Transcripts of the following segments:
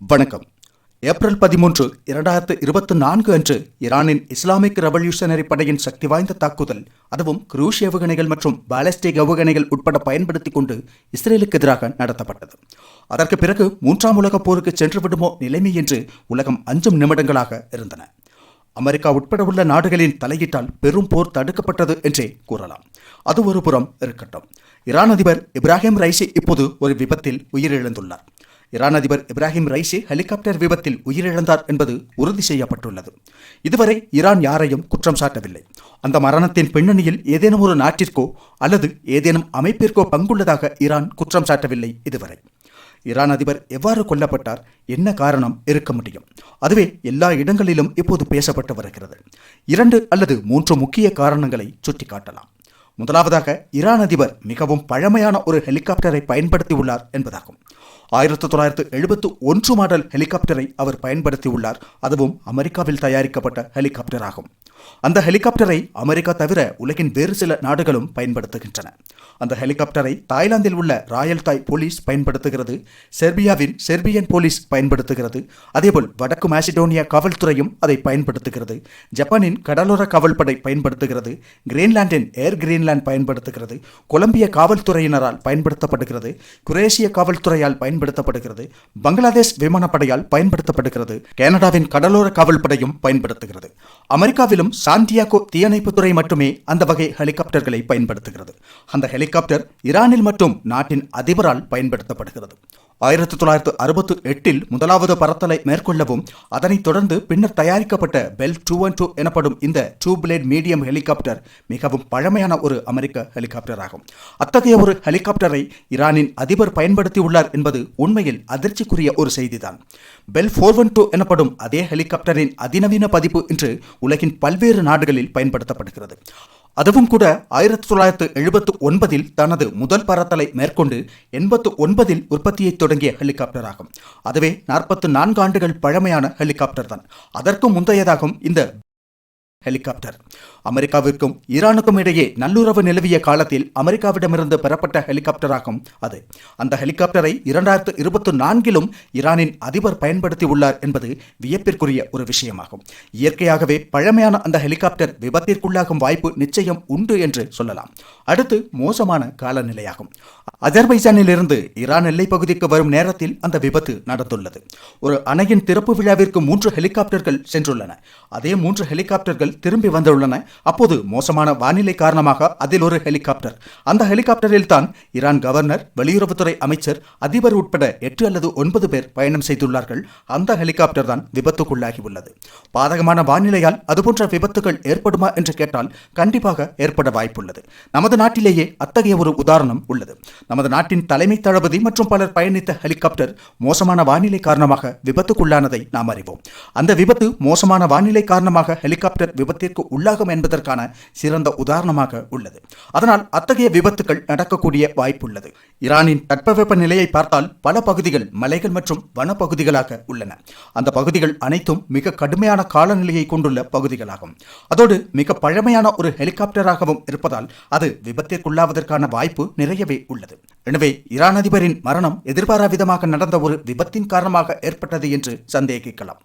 வணக்கம். ஏப்ரல் பதிமூன்று இரண்டாயிரத்து இருபத்தி நான்கு அன்று ஈரானின் இஸ்லாமிக் ரெவல்யூஷனரி படையின் சக்தி வாய்ந்த தாக்குதல் அதுவும் குரூஷ் ஏவுகணைகள் மற்றும் பாலஸ்டிக் ஏவுகணைகள் உட்பட பயன்படுத்தி கொண்டு இஸ்ரேலுக்கு எதிராக நடத்தப்பட்டது. அதற்கு பிறகு மூன்றாம் உலகப் போருக்கு சென்று விடுமோ நிலைமை என்று உலகம் அஞ்சும் நிமிடங்களாக இருந்தன. அமெரிக்கா உட்பட உள்ள நாடுகளின் தலையீட்டால் பெரும் போர் தடுக்கப்பட்டது என்றே கூறலாம். அது ஒரு புறம் இருக்கட்டும். ஈரான் அதிபர் இப்ராஹிம் ரைசி இப்போது ஒரு விபத்தில் உயிரிழந்துள்ளார். ஈரான் அதிபர் இப்ராஹிம் ரைசி ஹெலிகாப்டர் விபத்தில் உயிரிழந்தார் என்பது உறுதி செய்யப்பட்டுள்ளது. இதுவரை ஈரான் யாரையும் குற்றம் சாட்டவில்லை. அந்த மரணத்தின் பின்னணியில் ஏதேனும் ஒரு நாட்டிற்கோ அல்லது ஏதேனும் அமைப்பிற்கோ பங்குள்ளதாக ஈரான் குற்றம் சாட்டவில்லை இதுவரை. ஈரான் அதிபர் எவ்வாறு கொல்லப்பட்டார்? என்ன காரணம் இருக்க முடியும்? அதுவே எல்லா இடங்களிலும் இப்போது பேசப்பட்டு வருகிறது. இரண்டு அல்லது மூன்று முக்கிய காரணங்களை சுட்டிக்காட்டலாம். முதலாவதாக ஈரான் அதிபர் மிகவும் பழமையான ஒரு ஹெலிகாப்டரை பயன்படுத்தியுள்ளார் என்பதாகும். ஆயிரத்தி தொள்ளாயிரத்து எழுபத்து ஒன்று மாடல் ஹெலிகாப்டரை அவர் பயன்படுத்தியுள்ளார். அதுவும் அமெரிக்காவில் தயாரிக்கப்பட்ட ஹெலிகாப்டர் ஆகும் அந்த ஹெலிகாப்டரை அமெரிக்கா தவிர உலகின் வேறு சில நாடுகளும் பயன்படுத்துகின்றன. அந்த ஹெலிகாப்டரை தாய்லாந்தில் உள்ள ராயல் தாய் போலீஸ் பயன்படுத்துகிறது செர்பியாவின் செர்பியன் போலீஸ் பயன்படுத்துகிறது அதேபோல் வடக்கு மாசிடோனியா காவல்துறையும் அதை பயன்படுத்துகிறது ஜப்பானின் கடலோர காவல்படை பயன்படுத்துகிறது கிரீன்லாண்டின் ஏர் கிரீன்லாந்து பயன்படுத்துகிறது கொலம்பிய காவல்துறையினரால் பயன்படுத்தப்படுகிறது குரேஷிய காவல்துறையால் பயன்படுத்தப்படுகிறது பங்களாதேஷ் விமானப்படையால் பயன்படுத்தப்படுகிறது கனடாவின் கடலோர காவல்படையும் பயன்படுத்துகிறது. அமெரிக்காவிலும் சாண்டியாகோ தீயணைப்புத்துறை மட்டுமே அந்த வகை ஹெலிகாப்டர்களை பயன்படுத்துகிறது. அந்த ஹெலிகாப்டர் ஈரானில் மற்றும் நாட்டின் அதிபரால் பயன்படுத்தப்படுகிறது. ஆயிரத்தி தொள்ளாயிரத்து அறுபத்து எட்டில் முதலாவது பறத்தலை மேற்கொள்ளவும் அதனைத் தொடர்ந்து பின்னர் தயாரிக்கப்பட்ட பெல் டூ ஒன் டூ எனப்படும் இந்த டூ பிளேட் மீடியம் ஹெலிகாப்டர் மிகவும் பழமையான ஒரு அமெரிக்க ஹெலிகாப்டர் ஆகும். அத்தகைய ஒரு ஹெலிகாப்டரை ஈரானின் அதிபர் பயன்படுத்தியுள்ளார் என்பது உண்மையில் அதிர்ச்சிக்குரிய ஒரு செய்திதான். பெல் ஃபோர் ஒன் டூ எனப்படும் அதே ஹெலிகாப்டரின் அதிநவீன பதிப்பு இன்று உலகின் பல்வேறு நாடுகளில் பயன்படுத்தப்படுகிறது. அதுவும் கூட ஆயிரத்தி தொள்ளாயிரத்து எழுபத்து ஒன்பதில் தனது முதல் பறத்தலை மேற்கொண்டு எண்பத்து ஒன்பதில் உற்பத்தியை தொடங்கிய ஹெலிகாப்டர் ஆகும் அதுவே நாற்பத்து நான்கு ஆண்டுகள் பழமையான ஹெலிகாப்டர் தான். அதற்கு முந்தையதாகும் இந்த ஹெலிகாப்டர். அமெரிக்காவிற்கும் ஈரானுக்கும் இடையே நல்லுறவு நிலவிய காலத்தில் அமெரிக்காவிடமிருந்து பெறப்பட்ட ஹெலிகாப்டராகும் அது. அந்த ஹெலிகாப்டரை இரண்டாயிரத்து இருபத்தி நான்கிலும் ஈரானின் அதிபர் பயன்படுத்தியுள்ளார் என்பது வியப்பிற்குரிய ஒரு விஷயமாகும். இயற்கையாகவே பழமையான அந்த ஹெலிகாப்டர் விபத்திற்குள்ளாகும் வாய்ப்பு நிச்சயம் உண்டு என்று சொல்லலாம். அடுத்து மோசமான காலநிலையாகும். அஜர்பைஜானில் இருந்து ஈரான் எல்லைப் பகுதிக்கு வரும் நேரத்தில் அந்த விபத்து நடந்துள்ளது. ஒரு அணையின் திறப்பு விழாவிற்கு மூன்று ஹெலிகாப்டர்கள் சென்றுள்ளன. அதே மூன்று ஹெலிகாப்டர்கள் திரும்பி வந்துள்ளன. அப்போது மோசமான வானிலை காரணமாக அதில் ஒரு ஹெலிகாப்டர். அந்த ஹெலிகாப்டரில் தான் ஈரான் கவர்னர் வெளியுறவுத்துறை அமைச்சர் அதிபர் உட்பட எட்டு அல்லது ஒன்பது பேர் பயணம் செய்துள்ளார்கள். அந்த ஹெலிகாப்டர் தான் விபத்துக்குள்ளாகி உள்ளது பாதகமான வானிலையால் அதுபோன்ற விபத்துகள் ஏற்படுமா என்று கேட்டால் கண்டிப்பாக ஏற்பட வாய்ப்புள்ளது. நமது நாட்டிலேயே அத்தகைய ஒரு உதாரணம் உள்ளது. நமது நாட்டின் தலைமை தளபதி மற்றும் பலர் பயணித்த ஹெலிகாப்டர் மோசமான வானிலை காரணமாக விபத்துக்குள்ளானதை நாம் அறிவோம். அந்த விபத்து மோசமான வானிலை காரணமாக ஹெலிகாப்டர் விபத்திற்கு உள்ளாகும் என்பதற்கான சிறந்த உதாரணமாக உள்ளது. அதனால் அத்தகைய விபத்துகள் நடக்கக்கூடிய வாய்ப்புள்ளது. ஈரானின் தட்பவெப்ப நிலையை பார்த்தால் பல பகுதிகள் மலைகள் மற்றும் வனப்பகுதிகளாக உள்ளன. அந்த பகுதிகள் அனைத்தும் மிக கடுமையான காலநிலையை கொண்டுள்ள பகுதிகளாகும். அதோடு மிக பழமையான ஒரு ஹெலிகாப்டராகவும் இருப்பதால் அது விபத்திற்குள்ளாவதற்கான வாய்ப்பு நிறையவே உள்ளது. எனவே ஈரான் அதிபரின் மரணம் எதிர்பாராவிதமாக நடந்த ஒரு விபத்தின் காரணமாக ஏற்பட்டது என்று சந்தேகிக்கலாம்.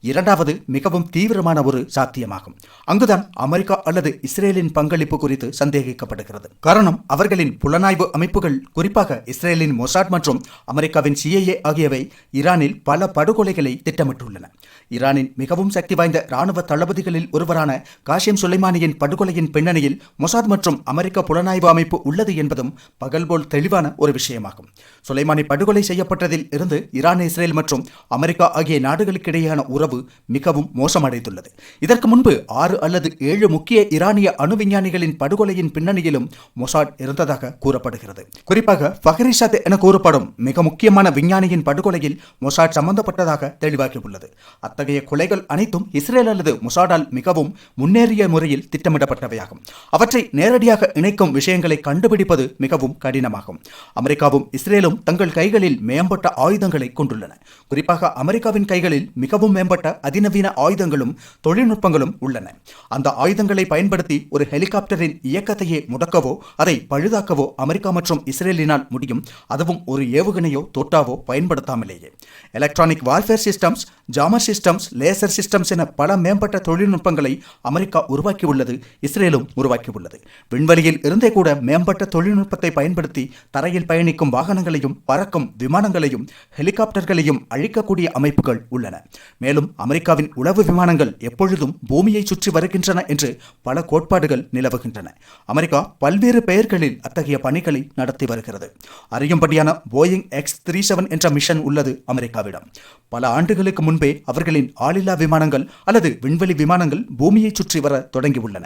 இரண்டாவது மிகவும் தீவிரமான ஒரு சாத்தியமாகும். அங்குதான் அமெரிக்கா அல்லது இஸ்ரேலின் பங்களிப்பு குறித்து சந்தேகிக்கப்படுகிறது. காரணம் அவர்களின் புலனாய்வு அமைப்புகள் குறிப்பாக இஸ்ரேலின் மொசாட் மற்றும் அமெரிக்காவின் சிஐஏ ஆகியவை ஈரானில் பல படுகொலைகளை திட்டமிட்டுள்ளன. ஈரானின் மிகவும் சக்தி வாய்ந்த ராணுவ தளபதிகளில் ஒருவரான காஷிம் சுலைமானியின் படுகொலையின் பின்னணியில் மொசாத் மற்றும் அமெரிக்க புலனாய்வு அமைப்பு உள்ளது என்பதும் பகல்போல் தெளிவான ஒரு விஷயமாகும். சுலைமானி படுகொலை செய்யப்பட்டதில் இருந்து ஈரான் இஸ்ரேல் மற்றும் அமெரிக்கா ஆகிய நாடுகளுக்கிடையேயான உறவு உறவு மிகவும் மோசமடைந்துள்ளது. இதற்கு முன்பு ஆறு அல்லது ஏழு முக்கிய ஈரானிய அணு விஞ்ஞானிகளின் படுகொலையின் பின்னணியிலும் மொசாட் இருந்ததாக கூறப்படுகிறது. குறிப்பாக ஃபஹரிஷாத் என கூறப்படும் மிக முக்கியமான விஞ்ஞானியின் படுகொலையில் மொசாட் சம்பந்தப்பட்டதாக தெளிவாகியுள்ளது. அத்தகைய கொலைகள் அனைத்தும் இஸ்ரேல் அல்லது மொசாடால் மிகவும் முன்னேறிய முறையில் திட்டமிடப்பட்டவையாகும். அவற்றை நேரடியாக இணைக்கும் விஷயங்களை கண்டுபிடிப்பது மிகவும் கடினமாகும். அமெரிக்காவும் இஸ்ரேலும் தங்கள் கைகளில் மேம்பட்ட ஆயுதங்களை கொண்டுள்ளன. குறிப்பாக அமெரிக்காவின் கைகளில் மிகவும் மேம்பட்ட அதிநவீன ஆயுதங்களும் தொழில்நுட்பங்களும் உள்ளன. அந்த ஆயுதங்களை பயன்படுத்தி ஒரு ஹெலிகாப்டரின் இயக்கத்தையே முடக்கவோ அதை பழுதாக்கவோ அமெரிக்கா மற்றும் இஸ்ரேலினால் முடியும். அதுவும் ஒரு ஏவுகணையோ தோட்டாவோ பயன்படுத்தாமலேயே. Electronic warfare systems jammer systems laser systems என பல மேம்பட்ட தொழில்நுட்பங்களை அமெரிக்கா உருவாக்கியுள்ளது இஸ்ரேலும் உருவாக்கியுள்ளது. விண்வெளியில் இருந்தே கூட மேம்பட்ட தொழில்நுட்பத்தை பயன்படுத்தி தரையில் பயணிக்கும் வாகனங்களையும் பறக்கும் விமானங்களையும் ஹெலிகாப்டர்களையும் அழிக்கக்கூடிய அமைப்புகள் உள்ளன. மேலும் அமெரிக்காவின் உளவு விமானங்கள் எப்பொழுதும் பூமியை சுற்றி வருகின்றன என்று பல கோட்பாடுகள் நிலவுகின்றன. அமெரிக்கா பல்வேறு பெயர்களில் அத்தகைய பணிகளை நடத்தி வருகிறது. அறியும்படியான போயிங் எக்ஸ் த்ரீ செவன் என்ற மிஷன் உள்ளது அமெரிக்காவிடம். பல ஆண்டுகளுக்கு முன்பே அவர்களின் ஆளில்லா விமானங்கள் அல்லது விண்வெளி விமானங்கள் பூமியை சுற்றி வர தொடங்கியுள்ளன.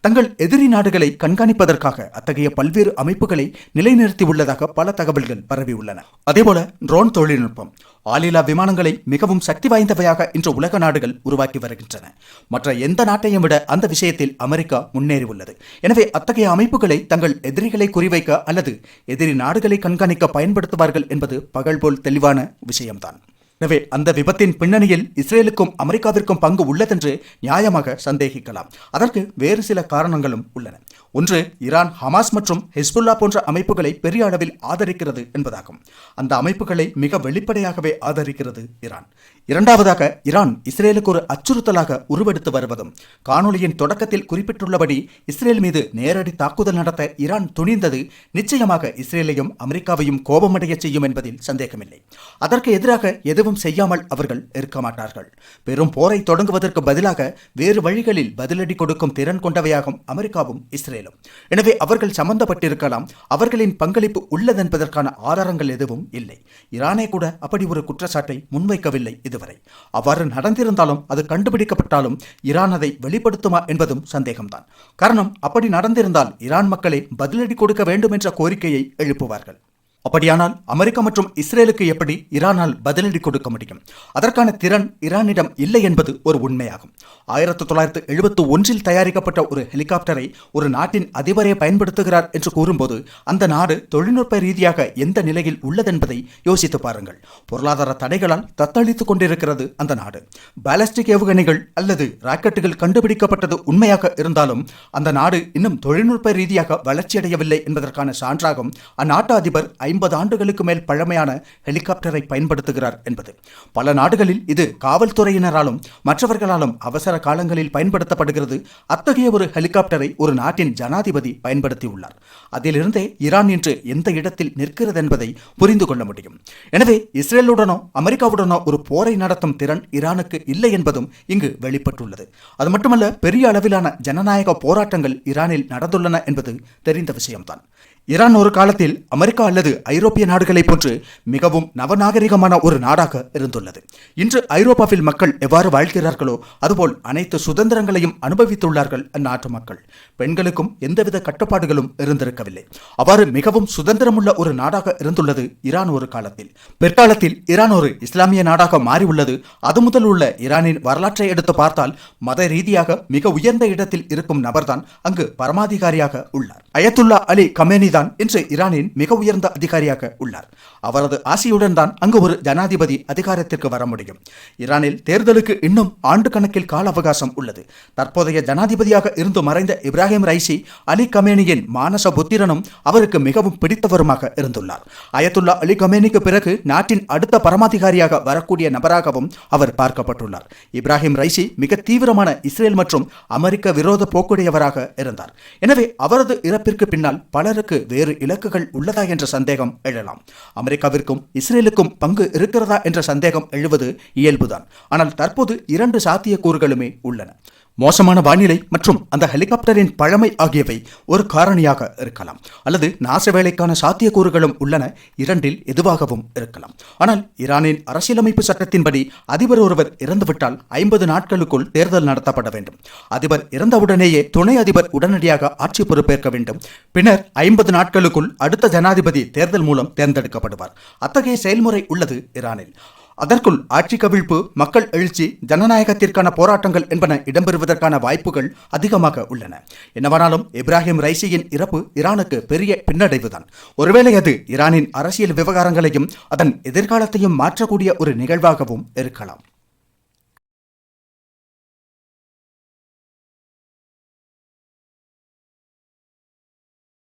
தங்கள் எதிரி நாடுகளை கண்காணிப்பதற்காக அத்தகைய பல்வேறு அமைப்புகளை நிலைநிறுத்தியுள்ளதாக பல தகவல்கள் பரவியுள்ளன. அதேபோல ட்ரோன் தொழில்நுட்பம். ஆளில்லா விமானங்களை மிகவும் சக்தி வாய்ந்தவையாக இன்று உலக நாடுகள் உருவாக்கி வருகின்றன. மற்ற எந்த நாட்டையும் விட அந்த விஷயத்தில் அமெரிக்கா முன்னேறியுள்ளது. எனவே அத்தகைய அமைப்புகளை தங்கள் எதிரிகளை குறிவைக்க அல்லது எதிரி நாடுகளை கண்காணிக்க பயன்படுத்துவார்கள் என்பது பகல் போல் தெளிவான விஷயம்தான். எனவே அந்த விபத்தின் பின்னணியில் இஸ்ரேலுக்கும் அமெரிக்காவிற்கும் பங்கு உள்ளதென்று நியாயமாக சந்தேகிக்கலாம். அதற்கு வேறு சில காரணங்களும் உள்ளன. ஒன்று ஈரான் ஹமாஸ் மற்றும் ஹிஸ்புல்லா போன்ற அமைப்புகளை பெரிய அளவில் ஆதரிக்கிறது என்பதாகும். அந்த அமைப்புகளை மிக வெளிப்படையாகவே ஆதரிக்கிறது ஈரான். இரண்டாவதாக ஈரான் இஸ்ரேலுக்கு ஒரு அச்சுறுத்தலாக உருவெடுத்து வருவதும் காணொலியின் தொடக்கத்தில் குறிப்பிட்டுள்ளபடி இஸ்ரேல் மீது நேரடி தாக்குதல் நடத்த ஈரான் துணிந்தது நிச்சயமாக இஸ்ரேலையும் அமெரிக்காவையும் கோபமடைய செய்யும் என்பதில் சந்தேகமில்லை. அதற்கு எதிராக எதுவும் செய்யாமல் அவர்கள் இருக்க மாட்டார்கள் பெரும் போரை தொடங்குவதற்கு பதிலாக வேறு வழிகளில் பதிலடி கொடுக்கும் திறன் கொண்டவையாகும் அமெரிக்காவும் இஸ்ரேல் இஸ்ரேலும் எனவே அவர்கள் சம்பந்தப்பட்டிருக்கலாம். அவர்களின் பங்களிப்பு உள்ளதென்பதற்கான ஆதாரங்கள் எதுவும் இல்லை. ஈரானே கூட அப்படி ஒரு குற்றச்சாட்டை முன்வைக்கவில்லை இதுவரை. அவ்வாறு நடந்திருந்தாலும் அது கண்டுபிடிக்கப்பட்டாலும் ஈரான் அதை வெளிப்படுத்துமா என்பதும் சந்தேகம்தான். காரணம் அப்படி நடந்திருந்தால் ஈரான் மக்களே பதிலடி கொடுக்க வேண்டும் என்ற கோரிக்கையை எழுப்புவார்கள். அப்படியானால் அமெரிக்கா மற்றும் இஸ்ரேலுக்கு எப்படி ஈரானால் பதிலடி கொடுக்க முடியும்? அதற்கான திறன் ஈரானிடம் இல்லை என்பது ஒரு உண்மையாகும். ஆயிரத்தி தொள்ளாயிரத்து எழுபத்து ஒன்றில் தயாரிக்கப்பட்ட ஒரு ஹெலிகாப்டரை ஒரு நாட்டின் அதிபரே பயன்படுத்துகிறார் என்று கூறும்போது அந்த நாடு தொழில்நுட்ப ரீதியாக எந்த நிலையில் உள்ளதென்பதை யோசித்து பாருங்கள். பொருளாதார தடைகளால் தத்தளித்துக் கொண்டிருக்கிறது அந்த நாடு. பாலஸ்டிக் ஏவுகணைகள் அல்லது ராக்கெட்டுகள் கண்டுபிடிக்கப்பட்டது உண்மையாக இருந்தாலும் அந்த நாடு இன்னும் தொழில்நுட்ப ரீதியாக வளர்ச்சியடையவில்லை என்பதற்கான சான்றாகும் அந்நாட்டு அதிபர் ஐம்பது ஆண்டுகளுக்கு மேல் பழமையான ஹெலிகாப்டரை பயன்படுத்துகிறார் என்பது. பல நாடுகளில் இது காவல்துறையினராலும் மற்றவர்களாலும் அவசர காலங்களில் பயன்படுத்தப்படுகிறது. அத்தகைய ஒரு ஹெலிகாப்டரை ஒரு நாட்டின் ஜனாதிபதி பயன்படுத்தியுள்ளார். அதிலிருந்தே ஈரான் இன்று எந்த இடத்தில் நிற்கிறது என்பதை புரிந்து கொள்ள முடியும். எனவே இஸ்ரேலுடனோ அமெரிக்காவுடனோ ஒரு போரை நடத்தும் திறன் ஈரானுக்கு இல்லை என்பதும் இங்கு வெளிப்பட்டுள்ளது. அது மட்டுமல்ல பெரிய அளவிலான ஜனநாயக போராட்டங்கள் ஈரானில் நடந்துள்ளன என்பது தெரிந்த விஷயம்தான். ஈரான் ஒரு காலத்தில் அமெரிக்கா அல்லது ஐரோப்பிய நாடுகளைப் போன்று மிகவும் நவநாகரிகமான ஒரு நாடாக இருந்துள்ளது. இன்று ஐரோப்பாவில் மக்கள் எவ்வாறு வாழ்கிறார்களோ அதுபோல் அனைத்து சுதந்திரங்களையும் அனுபவித்துள்ளார்கள் அந்நாட்டு மக்கள். பெண்களுக்கும் எந்தவித கட்டுப்பாடுகளும் இருந்திருக்கவில்லை. அவ்வாறு மிகவும் சுதந்திரமுள்ள ஒரு நாடாக இருந்துள்ளது ஈரான் ஒரு காலத்தில். பிற்காலத்தில் ஈரான் ஒரு இஸ்லாமிய நாடாக மாறியுள்ளது. அது முதல் உள்ள ஈரானின் வரலாற்றை எடுத்து பார்த்தால் மத ரீதியாக மிக உயர்ந்த இடத்தில் இருக்கும் நபர்தான் அங்கு பரமாதிகாரியாக உள்ளார். அயத்துல்லா அலி கமேனி தான் இன்று ஈரானின் மிக உயர்ந்த அதிகாரியாக உள்ளார். அவரது ஆசையுடன் தான் அங்கு ஒரு ஜனாதிபதி அதிகாரத்திற்கு வர முடியும். ஈரானில் தேர்தலுக்கு இன்னும் ஆண்டு கணக்கில் கால அவகாசம் உள்ளது. தற்போதைய ஜனாதிபதியாக இருந்து மறைந்த இப்ராஹிம் ரைசி அலி கமேனியின் மானச புத்திரனும் அவருக்கு மிகவும் பிடித்தவருமாக இருந்துள்ளார். அயத்துல்லா அலி கமேனிக்கு பிறகு நாட்டின் அடுத்த பரமாதிகாரியாக வரக்கூடிய நபராகவும் அவர் பார்க்கப்பட்டுள்ளார். இப்ராஹிம் ரைசி மிக தீவிரமான இஸ்ரேல் மற்றும் அமெரிக்க விரோத போக்குடையவராக இருந்தார். எனவே அவரது இறப்பிற்கு பின்னால் பலருக்கு வேறு இலக்குகள் உள்ளதா என்ற சந்தேகம் எழலாம். அமெரிக்காவிற்கும் இஸ்ரேலுக்கும் பங்கு இருக்கிறதா என்ற சந்தேகம் எழுவது இயல்புதான். ஆனால் தற்போது இரண்டு சாத்தியக்கூறுகளுமே உள்ளன. மோசமான வானிலை மற்றும் அந்த ஹெலிகாப்டரின் பழமை ஆகியவை ஒரு காரணியாக இருக்கலாம். அல்லது நாச வேலைக்கான சாத்தியக்கூறுகளும் உள்ளன. இரண்டில் எதுவாகவும் இருக்கலாம். ஆனால் ஈரானின் அரசியலமைப்பு சட்டத்தின்படி அதிபர் ஒருவர் இறந்துவிட்டால் ஐம்பது நாட்களுக்குள் தேர்தல் நடத்தப்பட வேண்டும். அதிபர் இறந்தவுடனேயே துணை அதிபர் உடனடியாக ஆட்சி பொறுப்பேற்க வேண்டும். பின்னர் ஐம்பது நாட்களுக்குள் அடுத்த ஜனாதிபதி தேர்தல் மூலம் தேர்ந்தெடுக்கப்படுவார். அத்தகைய செயல்முறை உள்ளது ஈரானில். அதற்குள் ஆட்சி கவிழ்ப்பு மக்கள் எழுச்சி ஜனநாயகத்திற்கான போராட்டங்கள் என்பன இடம்பெறுவதற்கான வாய்ப்புகள் அதிகமாக உள்ளன. என்னவானாலும் இப்ராஹிம் ரைசியின் இறப்பு ஈரானுக்கு பெரிய பின்னடைவுதான். ஒருவேளை அது ஈரானின் அரசியல் விவகாரங்களையும் அதன் எதிர்காலத்தையும் மாற்றக்கூடிய ஒரு நிகழ்வாகவும் இருக்கலாம்.